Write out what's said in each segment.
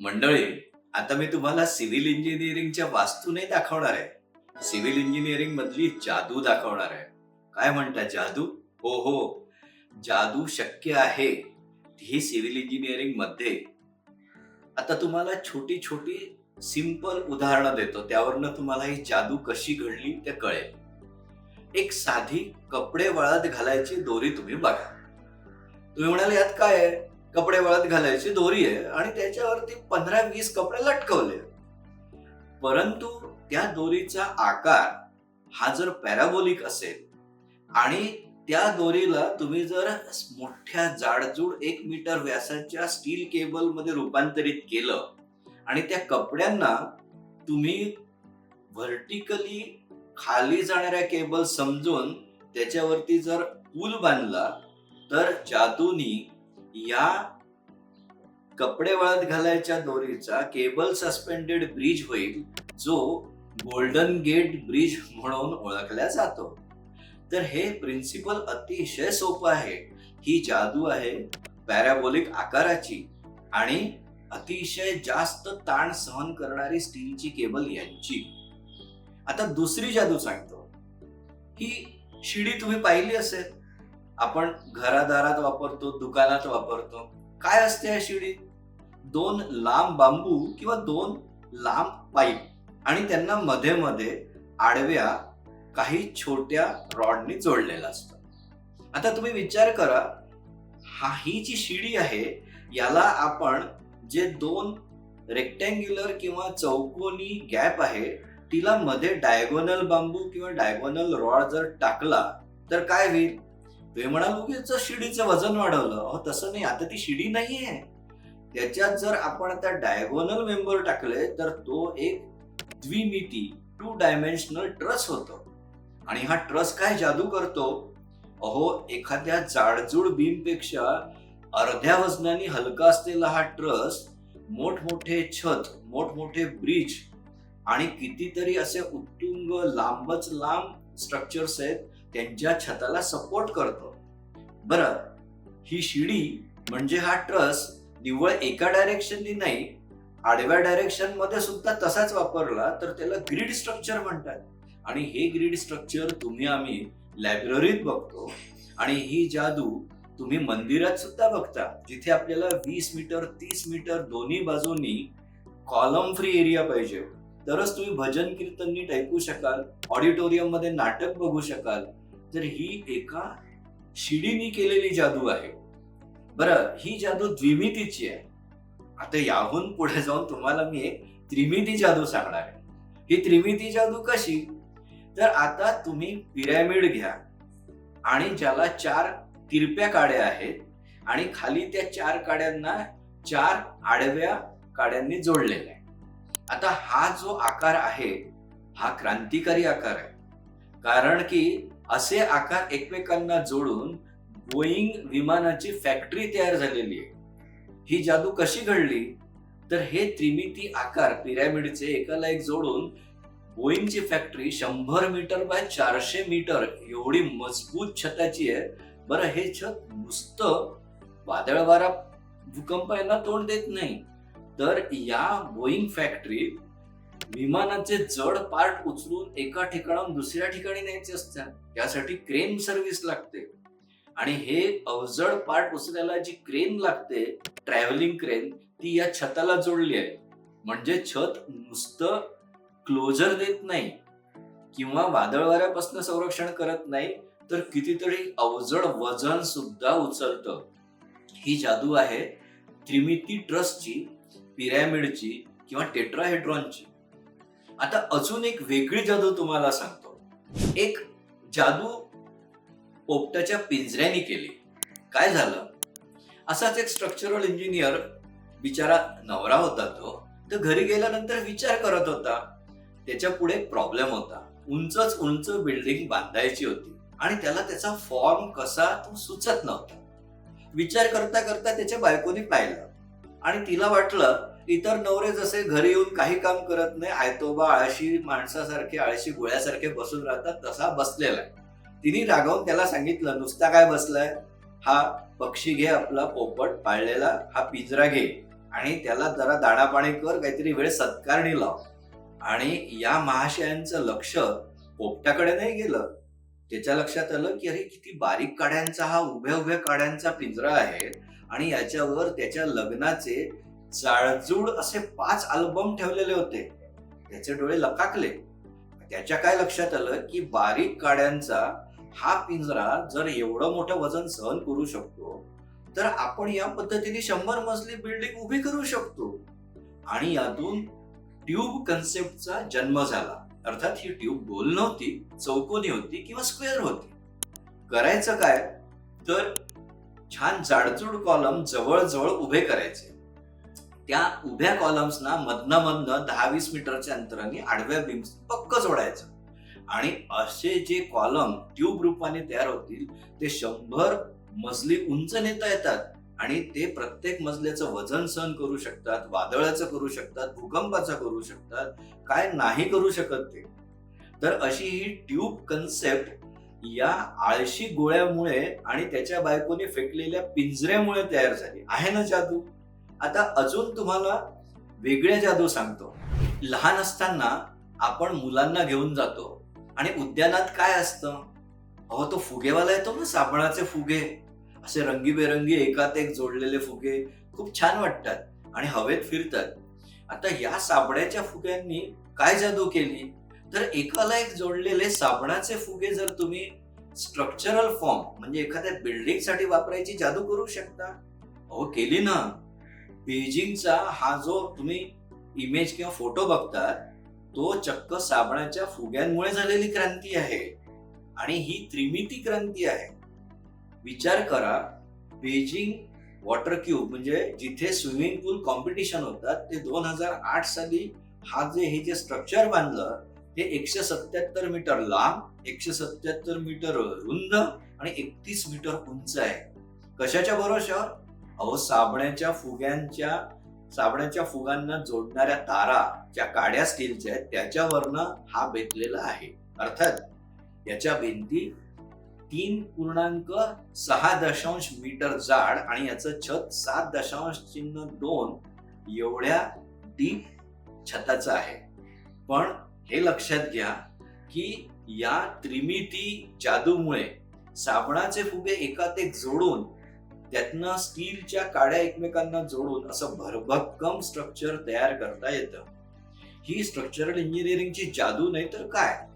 मंडळी आता मी तुम्हाला सिव्हिल इंजिनिअरिंगच्या वास्तू नाही दाखवणार आहे. सिव्हिल इंजिनिअरिंग मधली जादू दाखवणार आहे. काय म्हणता जादू? हो हो. जादू शक्य आहे. ही सिव्हिल इंजिनिअरिंगमध्ये. आता तुम्हाला छोटी छोटी सिंपल उदाहरणं देतो. त्यावरनं तुम्हाला ही जादू कशी घडली ते कळेल. एक साधी कपडे वळत घालायची दोरी तुम्ही बघा. तुम्ही म्हणाले यात काय आहे? कपडे वळत घालायची दोरी आहे आणि त्याच्यावरती पंधरा वीस कपडे लटकवले परंतु त्या दोरीचा आकार हा जर पॅराबोलिक असेल आणि त्या दोरीला तुम्ही जर मोठ्या जाडजूड एक मीटर व्यासाच्या स्टील केबलमध्ये रूपांतरित केलं आणि त्या कपड्यांना तुम्ही व्हर्टिकली खाली जाणाऱ्या केबल समजून त्याच्यावरती जर पूल बांधला तर जादूनी या कपडे वळत घालायच्या दोरीचा केबल सस्पेंडेड ब्रिज होईल जो गोल्डन गेट ब्रिज म्हणून ओळखला जातो. तर हे प्रिन्सिपल अतिशय सोपं आहे. ही जादू आहे पॅराबोलिक आकाराची आणि अतिशय जास्त ताण सहन करणारी स्टीलची केबल यांची. आता दुसरी जादू सांगतो. ही शिडी तुम्ही पाहिली असेल. आपण घरादारात वापरतो दुकानात वापरतो. काय असते या शिडीत दोन लांब बांबू किंवा दोन लांब पाईप. आणि त्यांना मध्ये मध्ये आडव्या काही छोट्या रॉडनी जोडलेला असतो. आता तुम्ही विचार करा हा ही जी शिडी आहे याला आपण जे दोन रेक्टँग्युलर किंवा चौकोनी गॅप आहे तिला मध्ये डायगोनल बांबू किंवा डायगोनल रॉड जर टाकला तर काय होईल? ते म्हणाल उगीच शिडीचं वजन वाढवलं. अहो तसं नाही. आता ती शिडी आहे त्याच्यात जर आपण आता डायगोनल मेंबर टाकले तर तो एक द्विमिती टू डायमेन्शनल ट्रस होतो. आणि हा ट्रस काय जादू करतो? अहो एखाद्या जाडजूड बीमपेक्षा अर्ध्या वजनाने हलका असलेला हा ट्रस मोठमोठे छत मोठमोठे ब्रिज आणि कितीतरी असे उत्तुंग लांबच लांब स्ट्रक्चर्स आहेत त्यांच्या छताला सपोर्ट करतो. बरं ही शिडी म्हणजे हा ट्रस निव्वळ एका डायरेक्शननी नाही आडव्या डायरेक्शनमध्ये सुद्धा तसाच वापरला तर त्याला ग्रीड स्ट्रक्चर म्हणतात. आणि हे ग्रीड स्ट्रक्चर तुम्ही आम्ही लायब्ररीत बघतो. आणि ही जादू तुम्ही मंदिरात सुद्धा बघता जिथे आपल्याला वीस मीटर तीस मीटर दोन्ही बाजूनी कॉलम फ्री एरिया पाहिजे. तरच तुम्ही भजन कीर्तननी ऐकू शकाल ऑडिटोरियममध्ये नाटक बघू शकाल तर ही एका शिडीनी केलेली जादू आहे. बरं ही जादू द्विमितीची आहे. आता याहून पुढे जाऊन तुम्हाला मी एक त्रिमिती जादू सांगणार आहे. ही त्रिमिती जादू कशी? तर आता तुम्ही पिरॅमिड घ्या आणि ज्याला चार तिरप्या काड्या आहेत आणि खाली त्या चार काड्यांना चार आडव्या काड्यांनी जोडलेला आहे. आता हा जो आकार आहे हा क्रांतिकारी आकार आहे. कारण की असे आकार एकमेकांना जोडून बोईंग विमानाची फॅक्टरी तयार झालेली आहे. ही जादू कशी घडली? तर हे त्रिमिती आकार पिरॅमिडचे एकाला एक जोडून बोईंगची फॅक्टरी शंभर मीटर बाय चारशे मीटर एवढी मजबूत छताची आहे. बरं हे छत नुसतं वादळवारा भूकंप यांना तोंड देत नाही. तर या बोईंग फॅक्टरीत विमानाचे जड पार्ट उचलून एका ठिकाणाहून दुसऱ्या ठिकाणी न्यायचे असतात. यासाठी क्रेन सर्व्हिस लागते. आणि हे अवजड पार्ट उचलायला जी क्रेन लागते ट्रॅव्हलिंग क्रेन ती या छताला जोडली आहे. म्हणजे छत नुसतं क्लोजर देत नाही किंवा वादळ वाऱ्यापासून संरक्षण करत नाही तर कितीतरी अवजड वजन सुद्धा उचलतं. ही जादू आहे त्रिमिती ट्रस्टची पिरॅमिडची किंवा टेट्राहेड्रॉनची. आता अजून एक वेगळी जादू तुम्हाला सांगतो. एक जादू पोपटाच्या पिंजऱ्याने केली. काय झालं? असाच एक स्ट्रक्चरल इंजिनियर बिचारा नवरा होता तो तर घरी गेल्यानंतर विचार करत होता. त्याच्या पुढे प्रॉब्लेम होता. उंचच उंच बिल्डिंग बांधायची होती आणि त्याला त्याचा फॉर्म कसा तो सुचत नव्हता. विचार करता करता त्याच्या बायकोनी पाहिलं आणि तिला वाटलं इतर नवरे जसे घरी येऊन काही काम करत नाही आयतोबा आळशी माणसासारखे आळशी गोळ्यासारखे बसून राहतात तसा बसलेला आहे. तिने रागावून त्याला सांगितलं नुसता काय बसलाय? हा पक्षी घे आपला पोपट पाळलेला हा पिंजरा घे आणि त्याला जरा दाणापाणी कर काहीतरी वेळ सत्कारणी लाव. आणि या महाशयांचं लक्ष पोपटाकडे नाही गेलं. त्याच्या लक्षात आलं की अरे किती बारीक काड्यांचा हा उभ्या उभ्या काड्यांचा पिंजरा आहे आणि याच्यावर त्याच्या लग्नाचे जाळजूड असे पाच अल्बम ठेवलेले होते. त्याचे डोळे लकाकले त्याच्या काय लक्षात आलं की बारीक काड्यांचा हा पिंजरा जर एवढं मोठं वजन सहन करू शकतो तर आपण या पद्धतीने शंभर मजली बिल्डिंग उभी करू शकतो. आणि यातून ट्यूब कन्सेप्टचा जन्म झाला. अर्थात ही ट्यूब गोल नव्हती चौकोनी होती किंवा स्क्वेअर होती. करायचं काय? तर छान जाडजूड कॉलम जवळजवळ उभे करायचे. त्या उभ्या कॉलम्सना मधनं मधनं दहा वीस मीटरच्या अंतराने आडव्या बीम्स पक्क जोडायचं. आणि असे जे कॉलम ट्यूब रूपाने तयार होतील ते शंभर मजली उंच नेता येतात आणि ते प्रत्येक मजल्याचं वजन सहन करू शकतात वादळाचं करू शकतात भूकंपाचं करू शकतात काय नाही करू शकत ते. तर अशी ही ट्यूब कन्सेप्ट या आळशी गोळ्यामुळे आणि त्याच्या बायकोने फेकलेल्या पिंजऱ्यामुळे तयार झाली. आहे ना जादू? आता अजून तुम्हाला वेगळ्या जादू सांगतो. लहान असताना आपण मुलांना घेऊन जातो. आणि उद्यानात काय असतं? अहो तो फुगेवाला येतो ना साबणाचे फुगे. असे रंगीबेरंगी एकात एक जोडलेले फुगे. खूप छान वाटतात आणि हवेत फिरतात. आता या साबणाच्या फुग्यांनी काय जादू केली? तर एकाला एक जोडलेले साबणाचे फुगे जर तुम्ही स्ट्रक्चरल फॉर्म म्हणजे एखाद्या बिल्डिंगसाठी वापरायची जादू करू शकता. अहो केली ना. बेजिंगचा हा जो तुम्ही इमेज किंवा फोटो बघता तो चक्क साबणाच्या फुग्यांमुळे झालेली क्रांती आहे. आणि ही त्रिमिती क्रांती आहे. विचार करा बेजिंग वॉटर क्यूब म्हणजे जिथे स्विमिंग पूल कॉम्पिटिशन होतात ते दोन हजार आठ साली हा जे हे जे स्ट्रक्चर बांधलं हे एकशे सत्याहत्तर मीटर लांब एकशे सत्याहत्तर मीटर रुंद आणि एकतीस मीटर उंच आहे. कशाच्या भरोशावर अहो साबणाच्या फुग्यांच्या साबणाच्या फुगांना जोडणाऱ्या तारा ज्या काड्या स्टीलच्या आहेत त्याच्यावरनं हा बेतलेला आहे. अर्थात याच्या भिंती तीन पूर्णांक सहा दशांश मीटर जाड आणि याचं छत सात दशांश चिन्ह दोन एवढ्या डीप छताचं आहे. पण हे लक्षात घ्या की या त्रिमिती जादूमुळे साबणाचे फुगे एकात एक जोडून त्यातनं स्टीलच्या काड्या एकमेकांना जोडून असं भरभक्कम स्ट्रक्चर तयार करता येतं. ही स्ट्रक्चरल इंजिनिअरिंगची जादू नाही तर काय?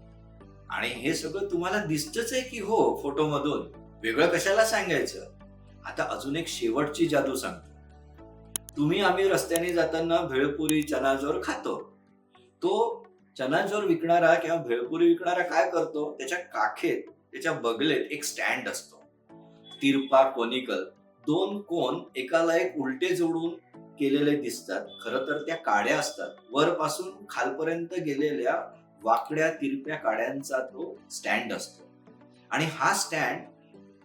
आणि हे सगळं तुम्हाला दिसतच आहे की हो फोटोमधून वेगळं कशाला सांगायचं? आता अजून एक शेवटची जादू सांगतो. तुम्ही आम्ही रस्त्याने जाताना भेळपुरी चनाजोर खातो. तो चनाजोर विकणारा किंवा भेळपुरी विकणारा काय करतो? त्याच्या काखेत त्याच्या बगलेत एक स्टँड असतो. तिरपा कोनिकल दोन कोण एकाला एक उलटे जोडून केलेले दिसतात. खरं तर त्या काड्या असतात. वरपासून खालपर्यंत गेलेल्या वाकड्या तिरप्या काड्यांचा तो स्टँड असतो. आणि हा स्टँड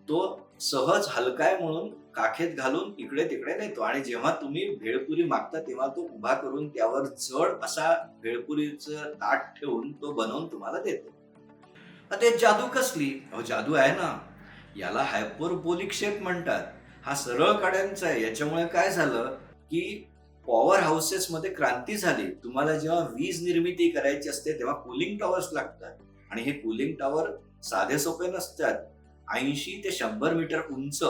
तो सहज हलकाय म्हणून काखेत घालून इकडे तिकडे नेतो. आणि जेव्हा तुम्ही भेळपुरी मागता तेव्हा तो उभा करून त्यावर जड असा भेळपुरीचं ताट ठेवून तो बनवून तुम्हाला देतो. आता जादू कसली? अहो जादू आहे ना. याला हायपरबोलिक शेप म्हणतात. हा सरळ काड्यांचा आहे. याच्यामुळे काय झालं की पॉवर हाऊसेस मध्ये क्रांती झाली. तुम्हाला जेव्हा वीज निर्मिती करायची असते तेव्हा कुलिंग टॉवर्स लागतात. आणि हे कुलिंग टॉवर साधे सोपे नसतात. ऐंशी ते शंभर मीटर उंच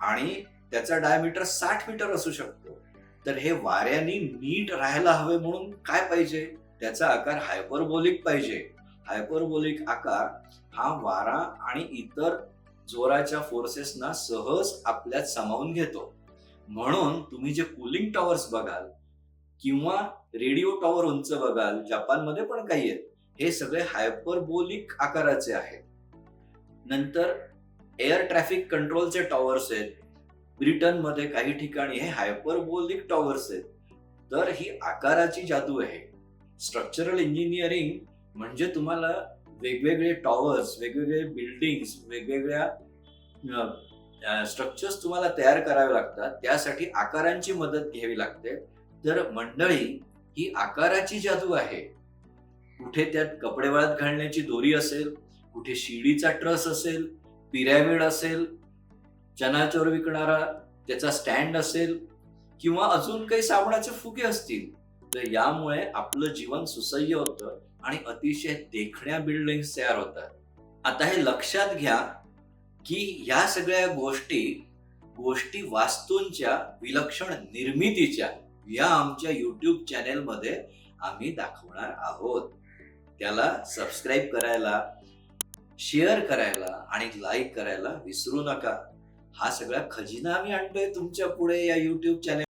आणि त्याचा डायमीटर साठ मीटर असू शकतो. तर हे वाऱ्याने नीट राहायला हवे म्हणून काय पाहिजे? त्याचा आकार हायपरबोलिक पाहिजे. हायपरबोलिक आकार हा वारा आणि इतर जोराच्या फोर्सेसना सहज आपल्यात सामावून घेतो. म्हणून तुम्ही जे कुलिंग टॉवर्स बघाल किंवा रेडिओ टॉवर उंच बघाल जपानमध्ये पण काही आहेत. हे सगळे हायपरबोलिक आकाराचे आहेत. नंतर एअर ट्रॅफिक कंट्रोलचे टॉवर्स आहेत. ब्रिटनमध्ये काही ठिकाणी हे हायपरबोलिक टॉवर्स आहेत. तर ही आकाराची जादू आहे. स्ट्रक्चरल इंजिनिअरिंग म्हणजे तुम्हाला वेगवेगळे टॉवर्स वेगवेगळे बिल्डिंग्स वेगवेगळ्या स्ट्रक्चर्स तुम्हाला तयार करावे लागतात. त्यासाठी आकारांची मदत घ्यावी लागते. तर मंडळी ही आकाराची जादू आहे. कुठे त्यात कपडे वाळत घालण्याची दोरी असेल कुठे शिडीचा ट्रस असेल पिरॅमिड असेल चनाचोर विकणारा त्याचा स्टँड असेल किंवा अजून काही साबणाचे फुगे असतील. तर यामुळे आपलं जीवन सुसह्य होतं. आणि अतिशय देखण्या बिल्डिंग तयार होतात. आता हे लक्षात घ्या की या सगळ्या गोष्टी गोष्टी वास्तूंच्या विलक्षण निर्मितीच्या या आमच्या युट्यूब चॅनेलमध्ये आम्ही दाखवणार आहोत. त्याला सबस्क्राईब करायला शेअर करायला आणि लाईक करायला विसरू नका. हा सगळा खजिना आम्ही आणतोय तुमच्यापुढे या युट्यूब चॅनेल